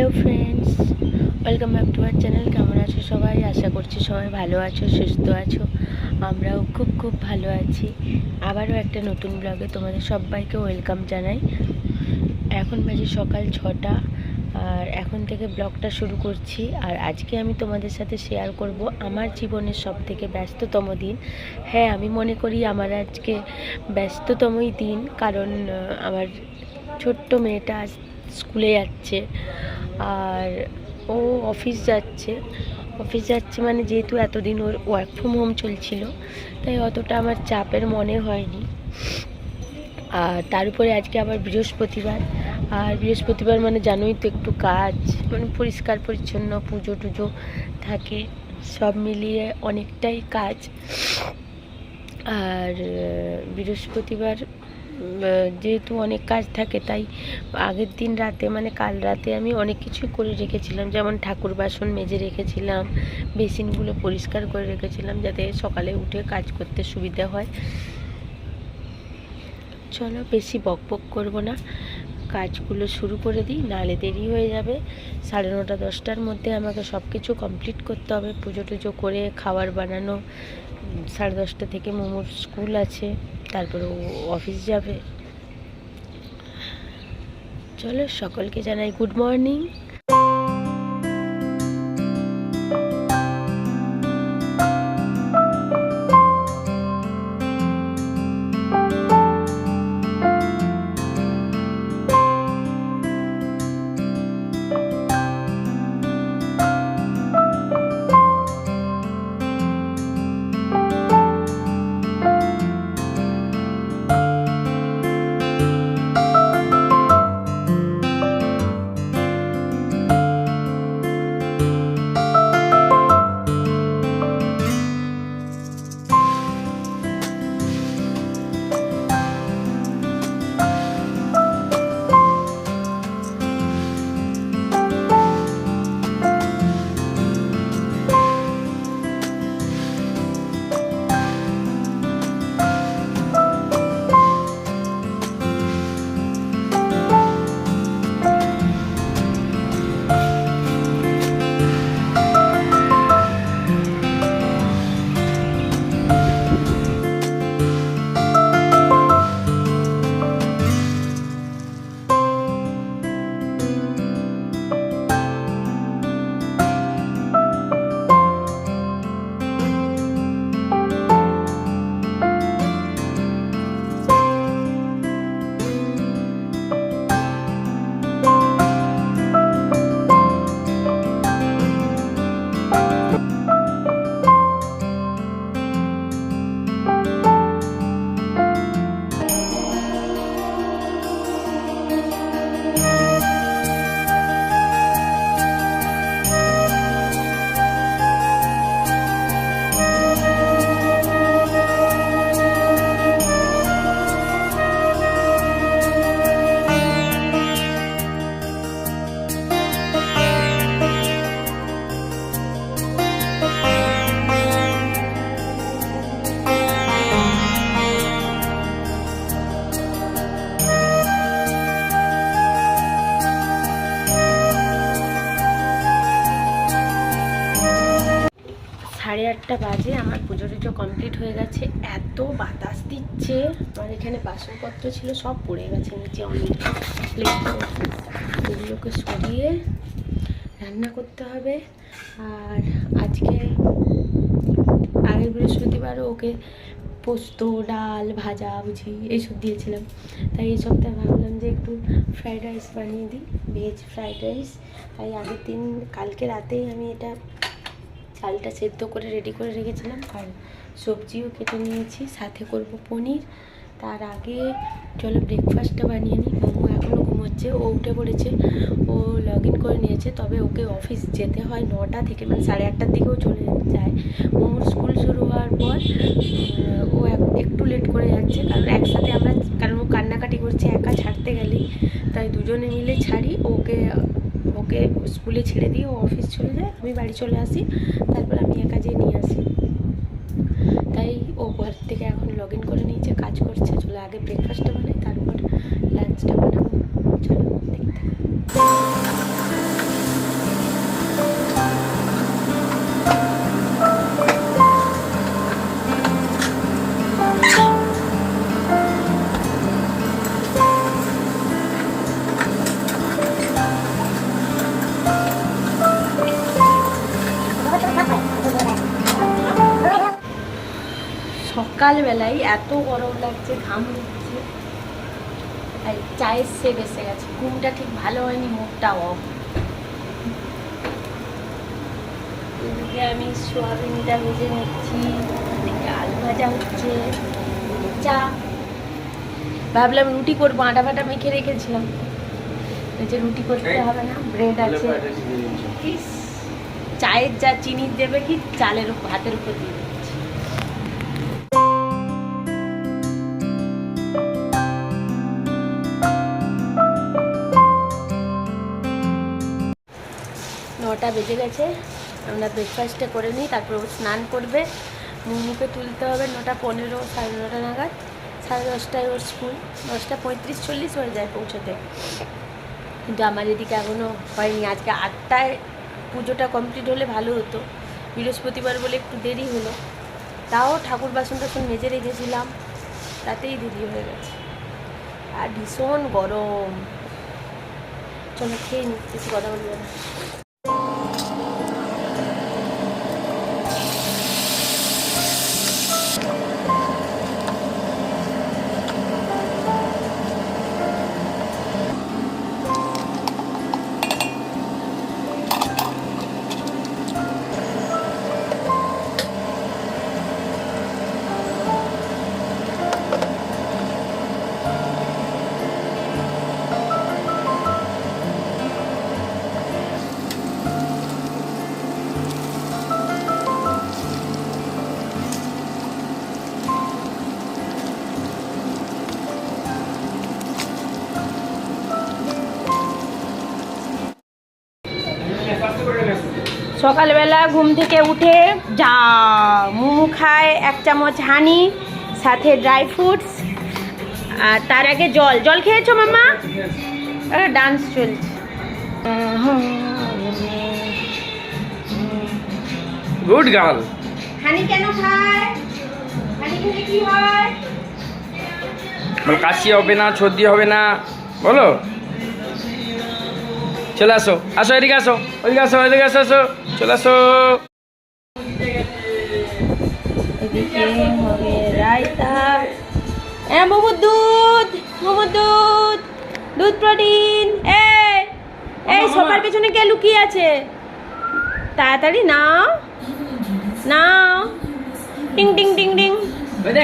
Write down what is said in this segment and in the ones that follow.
Hello friends welcome back to our channel কেমন আছো সবাই? আশা করছি সবাই ভালো আছো, সুস্থ আছো। আমরাও খুব খুব ভালো আছি। আবারও একটা নতুন ব্লগে তোমাদের সবাইকে ওয়েলকাম জানাই। এখন বাজে সকাল ছটা, আর এখন থেকে ব্লগটা শুরু করছি। আর আজকে আমি তোমাদের সাথে শেয়ার করব আমার জীবনের সব থেকে ব্যস্ততম দিন। হ্যাঁ আমি মনে করি আমার আজকে ব্যস্ততমই দিন, কারণ আমার ছোট্ট মেয়েটা আজ স্কুলে যাচ্ছে। আর ও অফিস যাচ্ছে। অফিস যাচ্ছে মানে যেহেতু এতদিন ওর ওয়ার্ক ফ্রম হোম চলছিল, তাই অতটা আমার চাপের মনে হয়নি। আর তার উপরে আজকে আবার বৃহস্পতিবার। আর বৃহস্পতিবার মানে জানোই তো একটু কাজ মানে পরিষ্কার পরিচ্ছন্ন, পুজো টুজো থাকে, সব মিলিয়ে অনেকটাই কাজ। আর বৃহস্পতিবার যেহেতু অনেক কাজ থাকে, তাই আগের দিন রাতে মানে কাল রাতে আমি অনেক কিছুই করে রেখেছিলাম। যেমন ঠাকুর বাসন মেজে রেখেছিলাম, বেসিনগুলো পরিষ্কার করে রেখেছিলাম যাতে সকালে উঠে কাজ করতে সুবিধা হয়। চলো বেশি বক বক করব না। কাজগুলো শুরু করে দিই, নাহলে দেরি হয়ে যাবে। সাড়ে নটা দশটার মধ্যে আমাকে সব কিছু কমপ্লিট করতে হবে, পুজো টুজো করে, খাবার বানানো সাড়ে দশটা থেকে মোমোর স্কুল আছে, তারপরে ও অফিস যাবে। চলো সকলকে জানাই গুড মর্নিং। কমপ্লিট হয়ে গেছে। এত বাতাস দিচ্ছে। আমার এখানে বাসনপত্র ছিল, সব পড়ে গেছে নিচে অনেক। প্লেট এগুলোকে সরিয়ে রান্না করতে হবে। আর আজকে আগের বৃহস্পতিবারও ওকে পোস্ত, ডাল, ভাজা, ভুজি এইসব দিয়েছিলাম। তাই এই সপ্তাহে ভাবলাম যে একটু ফ্রাইড রাইস বানিয়ে দিই ভেজ ফ্রাইড রাইস তাই আগের দিন, কালকে রাতেই আমি এটা চালটা সেদ্ধ করে রেডি করে রেখেছিলাম। আর সবজিও কেটে নিয়েছি, সাথে করব পনির। তার আগে চলো ব্রেকফাস্টটা বানিয়ে নিই। মোমো এখনও ঘুমোচ্ছে, ও উঠে পড়েছে। ও লগ ইন করে নিয়েছে, তবে ওকে অফিস যেতে হয় নটা থেকে মানে সাড়ে আটটার দিকেও চলে যায়। মোমোর স্কুল শুরু হওয়ার পর ও এক- একটু লেট করে যাচ্ছে, কারণ একসাথে আমরা, কারণ ও কান্নাকাটি করছে, একা ছাড়তে গেলেই। তাই দুজনে মিলে ছাড়ি, ওকে ওকে স্কুলে ছেড়ে দিয়ে ও অফিস চলে যায়। আমি বাড়ি চলে আসি, তারপর আমি একা যেয়ে নিয়ে আসি। থেকে এখন লগ ইন করে নিয়েছে, কাজ করছে, চলে আগে ব্রেকফাস্টটা বানাই, তারপর লাঞ্চটা বানাবো। সকালবেলায় এত গরম লাগছে ঘাম দিচ্ছে আর চায়ের সেট এসে গেছে। ঘুমটা ঠিক ভালো হয়নি মুখটা অফ এদিকে আমি সোয়াবিনটা ভেজে নিচ্ছি। এদিকে আলু ভাজা হচ্ছে। চা। ভাবলাম রুটি করব আটা ফাটা মেখে রেখেছিলাম। যে রুটি করতে হবে না ব্রেড আছে। চায়ের যা চিনি দেবে কি? চালের ভাতের উপর দিয়ে। বেজে গেছে। আমরা ব্রেকফাস্টে করে নিই, তারপর স্নান করবে। মুখে তুলতে হবে নটা পনেরো, সাড়ে নটা নাগাদ। সাড়ে দশটায় ওর স্কুল দশটা পঁয়ত্রিশ, চল্লিশ হয়ে যায় পৌঁছতে। কিন্তু আমার এদিকে এখনও হয়নি। আজকে আটটায় পুজোটা কমপ্লিট হলে ভালো হতো। বৃহস্পতিবার বলে একটু দেরি হলো। তাও ঠাকুর বাসন টাসন মেজে রেখেছিলাম। তাতেই দেরি হয়ে গেছে। আর ভীষণ গরম। চলো খেয়ে নি, কিছু কথা বলব না। সকালবেলা ঘুম থেকে উঠে যা মোমো খায় এক চামচ হানি সাথে ড্রাই ফ্রুটস আর তার আগে জল। জল খেয়েছো মাম্মা? ডান্স চলছে। গুড গার্ল হানি কেন খায়? হানি খেলে কি হয়? কাশি হবে না সর্দি হবে না বলো। চলে আসো আসো এদিকে আসো ওইদিকে আসো ওইদিকে আসো আসো। চলে আসো এদিকে হবে রায়তা হ্যাঁ মোমোর দুধ মোমোর দুধ দুধ প্রোটিন এই এই সবার পেছনে কে লুকিয়ে আছে তাড়াতাড়ি নাও নাও টিং টিং টিং টিং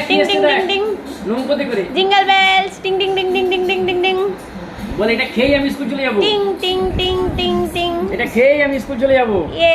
টিং টিং টিং টিং জিঙ্গল বেলস টিং টিং টিং টিং টিং টিং টিং টিং বলে এটা খেয়েই আমি স্কুল চলে যাব টিং টিং টিং টিং টিং এটা খেয়েই আমি স্কুল চলে যাব ইয়ে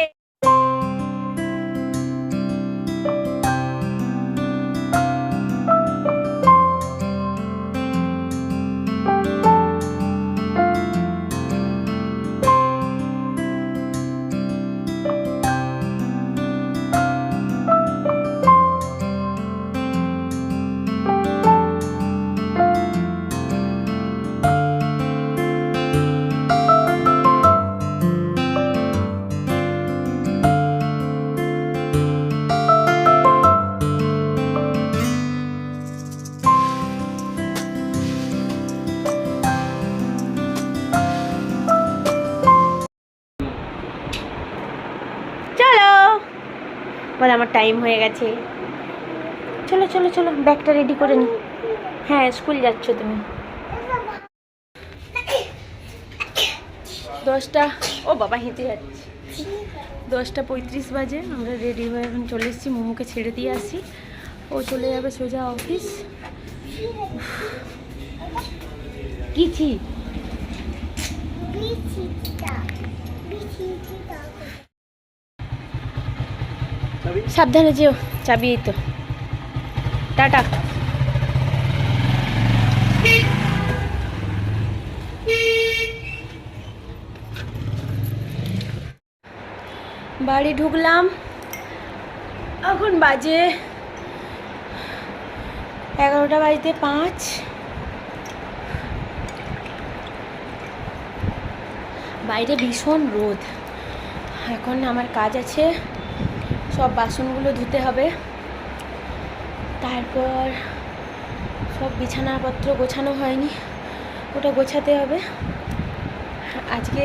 বলে আমার টাইম হয়ে গেছে। চলো চলো চলো, ব্যাগটা রেডি করে নি। হ্যাঁ স্কুল যাচ্ছ তুমি। দশটা, ও বাবা, হেঁটে যাচ্ছে। দশটা পঁয়ত্রিশ বাজে, আমরা রেডি হয়ে এখন চলে এসেছি, মোমোকে ছেড়ে দিয়ে আসি। ও চলে যাবে সোজা অফিস কিছি সাবধানে যেও, চাবি এই তো। টাটা। বাড়ি ঢুকলাম। এখন বাজে এগারোটা বাজতে পাঁচ। বাইরে ভীষণ রোদ। এখন আমার কাজ আছে। সব বাসনগুলো ধুতে হবে। তারপর সব বিছানাপত্র গোছানো হয়নি, ওটা গোছাতে হবে। আজকে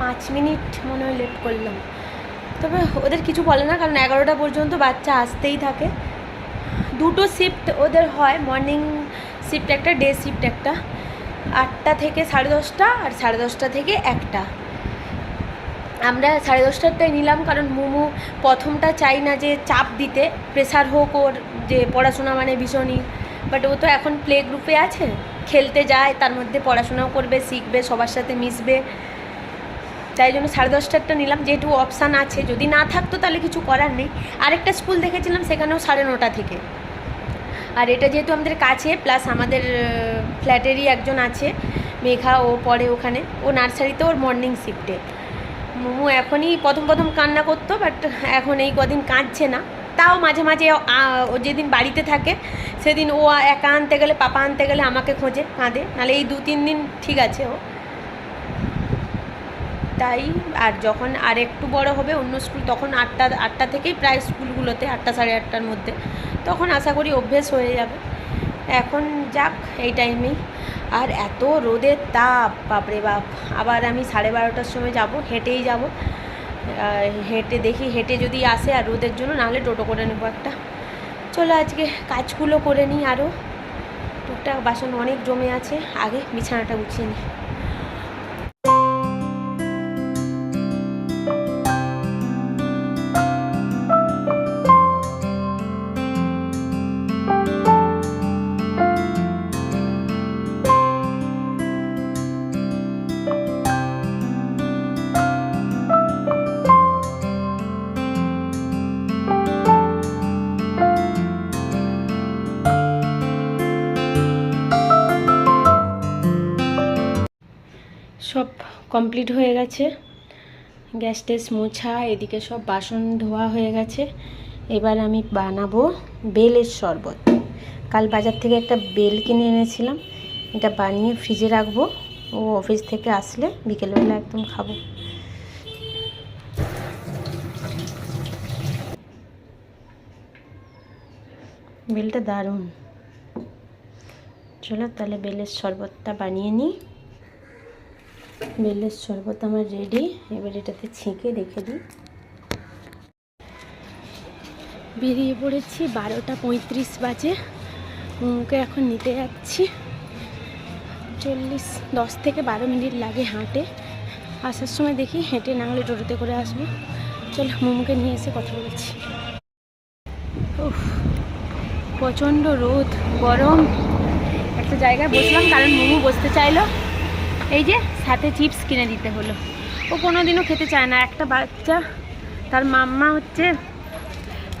পাঁচ মিনিট মনে হয় লেট করলাম। তবে ওদের কিছু বলে না, কারণ এগারোটা পর্যন্ত বাচ্চা আসতেই থাকে। দুটো শিফট ওদের হয় মর্নিং শিফট একটা ডে শিফট একটা। আটটা থেকে সাড়ে দশটা আর সাড়ে দশটা থেকে একটা। আমরা সাড়ে দশটারটাই নিলাম, কারণ মোমো প্রথমটা চাই না যে চাপ দিতে প্রেশার হোক ওর যে পড়াশোনা মানে ভীষণই। বাট ও তো এখন প্লে গ্রুপে আছে, খেলতে যায়, তার মধ্যে পড়াশোনাও করবে, শিখবে, সবার সাথে মিশবে। তাই জন্য সাড়ে দশটারটা নিলাম, যেহেতু অপশান আছে। যদি না থাকতো তাহলে কিছু করার নেই। আরেকটা স্কুল দেখেছিলাম, সেখানেও সাড়ে নটা থেকে। আর এটা যেহেতু আমাদের কাছে প্লাস আমাদের ফ্ল্যাটেরই একজন আছে, মেঘা, ও পড়ে ওখানে। ও নার্সারিতে ওর মর্নিং শিফটে মোমো এখনই প্রথম প্রথম কান্না করতো বাট এখন এই কদিন কাঁদছে না। তাও মাঝে মাঝে ও যেদিন বাড়িতে থাকে, সেদিন ও একা আনতে গেলে, পাপা আনতে গেলে আমাকে খোঁজে, কাঁদে। নাহলে এই দু, তিন দিন ঠিক আছে ও। তাই, আর যখন আর একটু বড় হবে, অন্য স্কুল, তখন আটটা আটটা থেকেই প্রায় স্কুলগুলোতে, আটটা সাড়ে আটটার মধ্যে। তখন আশা করি অভ্যেস হয়ে যাবে। এখন যাক, এই টাইমেই আর এত রোদের তাপ, বাপরে বাপ। আবার আমি সাড়ে বারোটার সময় যাব, হেঁটেই যাব। হেঁটে দেখি, হেঁটে যদি আসে আর রোদের জন্য, নাহলে টোটো করে নেব একটা। চলো আজকে কাজগুলো করে নিই আরও টুকটাক বাসন অনেক জমে আছে, আগে বিছানাটা গুছিয়ে নিই। কমপ্লিট হয়ে গেছে। গ্যাস ট্যাস মোছা, এদিকে সব বাসন ধোয়া হয়ে গেছে। এবার আমি বানাবো বেলের শরবত। কাল বাজার থেকে একটা বেল কিনে এনেছিলাম। এটা বানিয়ে ফ্রিজে রাখব। ও অফিস থেকে আসলে বিকেলবেলা একদম খাব। বেলটা দারুণ। চলো তাহলে বেলের শরবতটা বানিয়ে নিই। বেলের শরবত আমার রেডি এবার এটাতে ছেঁকে রেখে দিই। বেরিয়ে পড়েছি বারোটা পঁয়ত্রিশ বাজে। মুখে এখন নিতে যাচ্ছি। চল্লিশ, দশ থেকে বারো মিনিট লাগে হাঁটে। আসার সময় দেখি হেঁটে না হলে টোটোতে করে আসব। চল, মোমোকে নিয়ে এসে কথা বলছি। প্রচণ্ড রোদ, গরম। একটা জায়গায় বসলাম কারণ মোমো বসতে চাইলো। এই যে সাথে চিপস কিনে দিতে হলো। ও কোনো দিনও খেতে চায় না। একটা বাচ্চা, তার মাম্মা হচ্ছে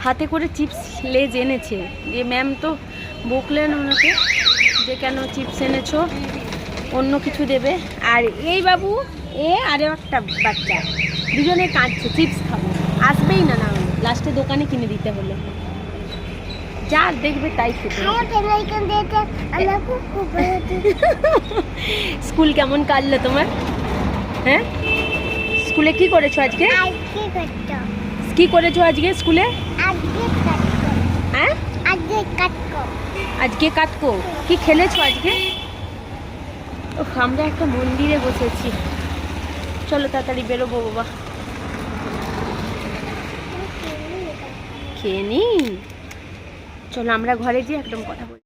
হাতে করে চিপস লেজ এনেছে। দিয়ে ম্যাম তো বকলেন ওনাকে যে কেন চিপস এনেছো, অন্য কিছু দেবে। আর এই বাবু, এ আরও একটা বাচ্চা। দুজনে কাঁদছে, চিপস খাব। আসবেই না না, লাস্টে দোকানে কিনে দিতে হলো। যা দেখবে তাই হবে। স্কুল কেমন কাটলো তোমার? হ্যাঁ? স্কুলে কি করেছ আজকে? কি করেছ আজকে স্কুলে? হ্যাঁ? আজকে কাটকো কি খেলেছো আজকে? আমরা একটা মন্দিরে বসেছি। চলো তাড়াতাড়ি বেরোবো বাবা। খেয়ে নি চলো আমরা ঘরে যেয়ে একদম কথা বলি।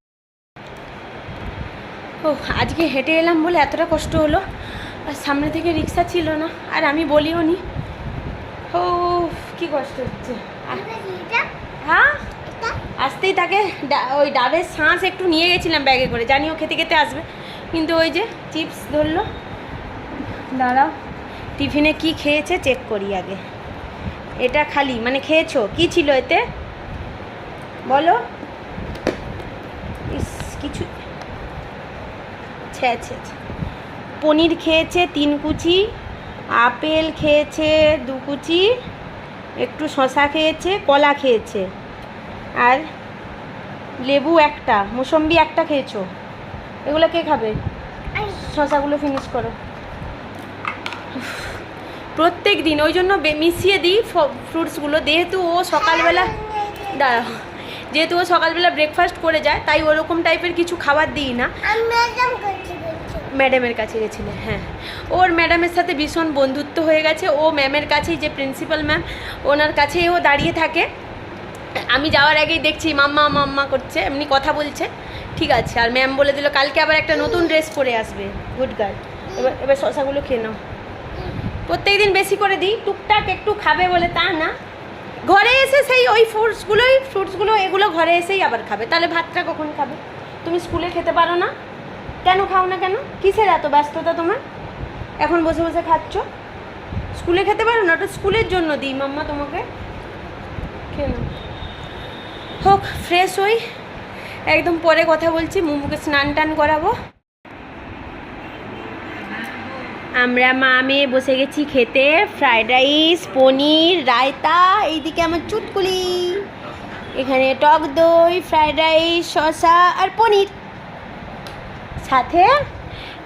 ও আজকে হেঁটে এলাম বলে এতটা কষ্ট হলো। আর সামনে থেকে রিক্সা ছিল না, আর আমি বলিও নি। ও কি কষ্ট হচ্ছে। হ্যাঁ? আসতেই তাকে ওই ডাবের শাঁস একটু নিয়ে গেছিলাম ব্যাগে করে। জানি ও খেতে খেতে আসবে। কিন্তু ওই যে চিপস ধরলো। দাঁড়াও, টিফিনে কি খেয়েছে চেক করি আগে। এটা খালি মানে খেয়েছো? কি ছিল এতে? বলো। ইস, কিছু ছে ছে ছে। পনির খেয়েছে তিন কুচি, আপেল খেয়েছে দু কুচি, একটু শশা খেয়েছে, কলা খেয়েছে। আর লেবু একটা, মুসম্বি একটা খেয়েছো। এগুলো কে খাবে? শশাগুলো ফিনিশ করো। প্রত্যেক দিন, ওই জন্য মিশিয়ে দিই ফ্রুটসগুলো যেহেতু ও সকালবেলা দাঁড়াও। যেহেতু ও সকালবেলা ব্রেকফাস্ট করে যায় তাই ওরকম টাইপের কিছু খাবার দিই না। ম্যাডামের কাছে গেছিলে হ্যাঁ। ওর ম্যাডামের সাথে ভীষণ বন্ধুত্ব হয়ে গেছে। ও ম্যামের কাছেই যে প্রিন্সিপাল ম্যাম ওনার কাছেই ও দাঁড়িয়ে থাকে। আমি যাওয়ার আগেই দেখছি মাম্মা মাম্মা করছে এমনি কথা বলছে। ঠিক আছে আর ম্যাম বলে দিল কালকে আবার একটা নতুন ড্রেস পরে আসবে গুড গার্ল এবার এবার শশাগুলো খেয়ে নাও। প্রত্যেক দিন বেশি করে দিই টুকটাক একটু খাবে বলে তা না। ঘরে এসে সেই ওই ফ্রুটসগুলোই ফ্রুটসগুলো এগুলো ঘরে এসেই আবার খাবে। তাহলে ভাতটা কখন খাবে? তুমি স্কুলে খেতে পারো না। কেন খাও না কেন? কিসের এত ব্যস্ততা তোমার? এখন বসে বসে খাচ্ছ? স্কুলে খেতে পারো না? ওটা স্কুলের জন্য দিই, মাম্মা তোমাকে। নাও। হোক ফ্রেশ হই। একদম পরে কথা বলছি, মুমুকে স্নান টান করাবো। আমরা মা মেয়ে বসে গেছি খেতে ফ্রাইড রাইস পনির রায়তা এইদিকে আমার চুটকুলি। এখানে টক দই ফ্রাইড রাইস শসা আর পনির। সাথে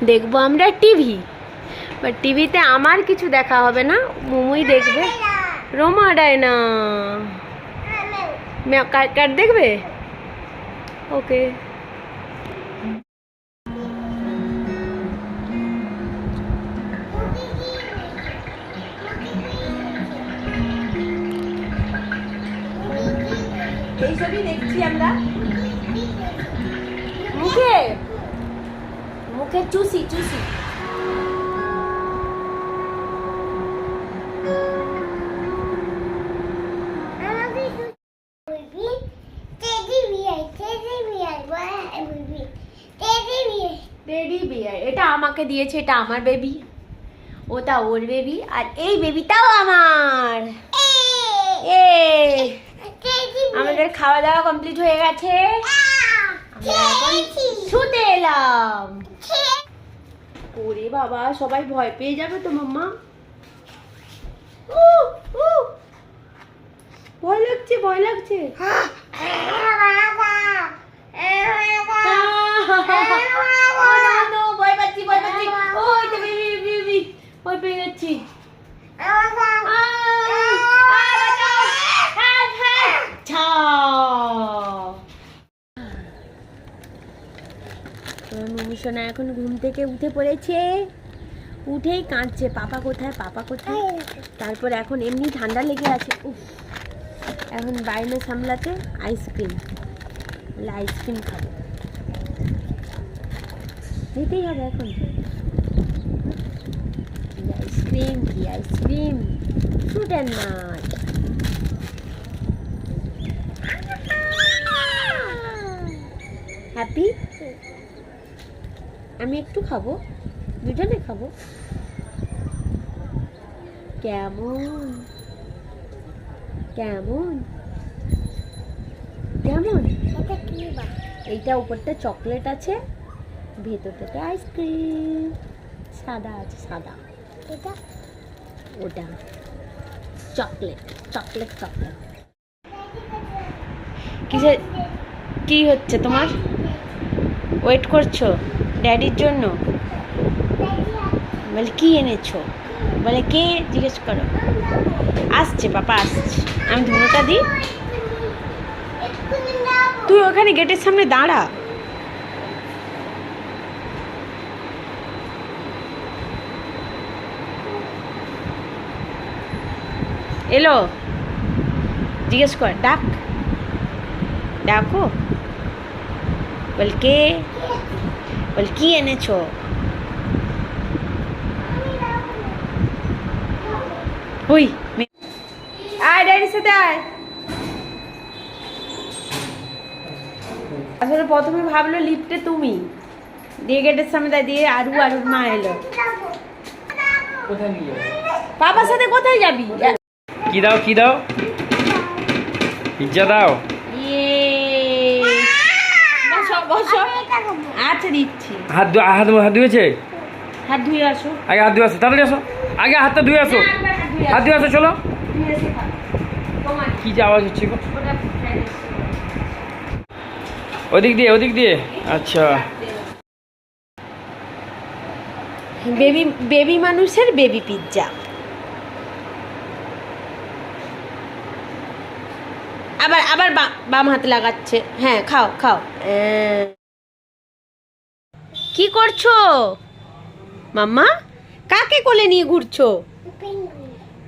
দেখব আমরা টিভি। বা টিভিতে আমার কিছু দেখা হবে না মুমুই দেখবে। রোমা ডায়না। কার দেখবে? ওকে। এইসবই দেখছি আমরা। মুখে? মুখে চুষি চুষি। এটা আমাকে দিয়েছে এটা আমার বেবি ওটা ওর বেবি আর এই বেবিটাও আমার। এ। আমাদের খাওয়া দাওয়া কমপ্লিট হয়ে গেছে। শুতে এলাম। ওরে বাবা, সবাই ভয় পেয়ে যাবে তো, মাম্মা। ভয় লাগছে ভয় লাগছে ও no, no, ভয় পাচ্ছি ভয় পাচ্ছি ওই তো বেবি বেবি ভয় পেয়ে যাচ্ছি আহ, আহ, বাঁচাও। Help, help. ছাও। আমার মমি সোনা এখন ঘুম থেকে উঠে পড়েছে। উঠেই কাঁদছে পাপা কোথায়? পাপা কোথায়? তারপর এখন এমনি ঠান্ডা লেগে আছে উফ। এখন বাইরে সামলাতে আইসক্রিম বলে আইসক্রিম খাব। যেতেই হবে এখন। আইসক্রিম কি ice cream fruit and nut happy আমি একটু খাব। দুজনে খাব। কেমন? কেমন? কেমন? এইটা উপরটা চকলেট আছে ভেতরটাতে আইসক্রিম। সাদা আছে সাদা। ওটা। Chocolate chocolate chocolate. কিসে কি হচ্ছে তোমার? ওয়েট করছ? ড্যাডির জন্য? বলে, কি এনেছো? বলে, কে? জিজ্ঞেস করো। আসছে, পাপা, আসছে। আমি ধুনোটা দিই। তুই ওখানে গেটের সামনে দাঁড়া। এলো। জিজ্ঞেস কর, ডাক। ডাকো। বল, কে? বল কি এনেছো হুই মে- আয় ড্যাডির সাথে আয় আসলে প্রথমে ভাবলো লিফটে তুমি। দিয়ে গেটের সামনে দিয়ে আরু আরুর মা এলো। বাবার সাথে কোথায় যাবি? কি দাও কি দাও? পিজ্জা দাও ইয়ে বসো বসো আচ্ছা দিচ্ছি। হাত হাত হাত ধুয়েছে? হাত ধুয়ে আসো। আগে হাত ধুয়ে আসো তাড়াতাড়ি আসো। আগে হাতটা ধুয়ে আসো। হাত ধুয়ে আসো চলো। কি যে আওয়াজ হচ্ছে। ওদিক দিয়ে ওদিক দিয়ে। আচ্ছা। বেবি বেবি মানুষের বেবি পিৎজা আবার আবার বাম হাতে লাগাচ্ছে। হ্যাঁ খাও খাও। কি করছ? মাম্মা কাকে কোলে নিয়ে ঘুরছো?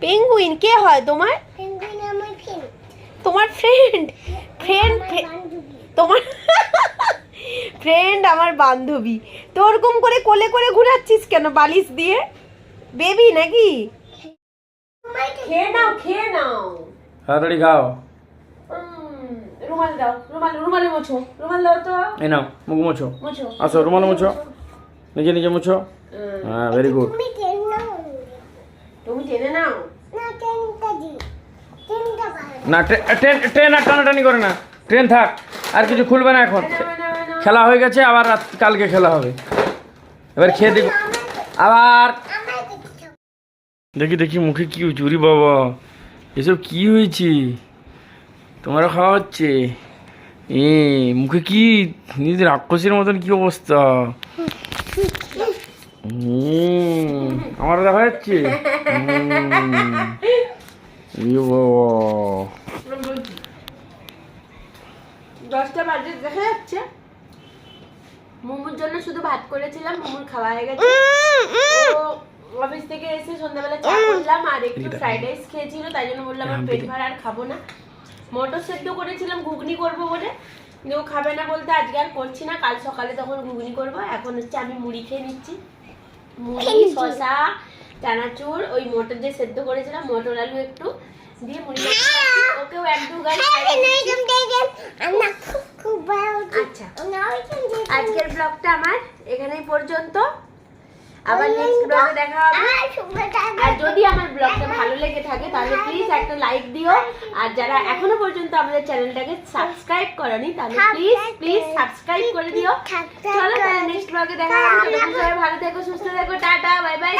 পেঙ্গুইন কে হয় তোমার? তোমার ফ্রেন্ড ফ্রেন্ড তোমার ফ্রেন্ড আমার বান্ধবী। তো ওরকম করে কোলে করে ঘুরাচ্ছিস কেন বালিশ দিয়ে? বেবি নাকি? খেয়ে নাও খেয়ে নাও। তাড়াতাড়ি খাও। রুমাল দাও রুমাল রুমালে মোছো রুমাল দাও তো। এই নাও মুখ মোছো। মোছো। আসো রুমাল মুছো। নিজে নিজে মুছো। হ্যাঁ ভেরি গুড তুমি টেনে নাও। না ট্রে- ট্রেন ট্রেন আর টানাটানি করে না। ট্রেন থাক আর কিছু খুলবে না এখন। খেলা হয়ে গেছে আবার রাত কালকে খেলা হবে। এবার খেয়ে দেখো। আবার দেখি দেখি মুখে কি চুরি বাবা। এসব কি হয়েছে? তোমারও খাওয়া হচ্ছে? এ মুখে কি নিজের রাক্ষসের মতন কি অবস্থা? হুম, আমারও দেখা যাচ্ছে? দশটা বাজে দেখা যাচ্ছে? মোমোর জন্য শুধু ভাত করেছিলাম মোমোর খাওয়া হয়ে গেছে। ও অফিস থেকে এসে সন্ধ্যাবেলা চা করলাম আর একটু ফ্রাইড রাইস খেয়েছিল তাই জন্য বললাম আমার পেট ভরা আর খাব না। মটর সেদ্ধ করেছিলাম ঘুগনি করব বলে। কিন্তু ও খাবে না বলতে আজকে আর করছি না কাল সকালে তখন ঘুগনি করব। এখন হচ্ছে আমি মুড়ি খেয়ে নিচ্ছি। মুড়ি শশা চানাচুর ওই মটর দিয়ে সেদ্ধ করেছিলাম মটর আলু একটু দিয়ে মুড়ি ওকেও এক দু গাছ আচ্ছা। আজকের ব্লগটা আমার এখানেই পর্যন্ত। আবার নেক্সট ব্লগে দেখা হবে। আর যদি আমার ব্লগটা ভালো লেগে থাকে তাহলে প্লিজ একটা লাইক দিও। আর যারা এখনও পর্যন্ত আমাদের চ্যানেলটাকে সাবস্ক্রাইব করনি তাহলে প্লিজ প্লিজ সাবস্ক্রাইব করে দিও। চলো তাহলে নেক্সট ব্লগে দেখা হবে। সবাই ভালো থেকো সুস্থ থেকো টাটা বাই বাই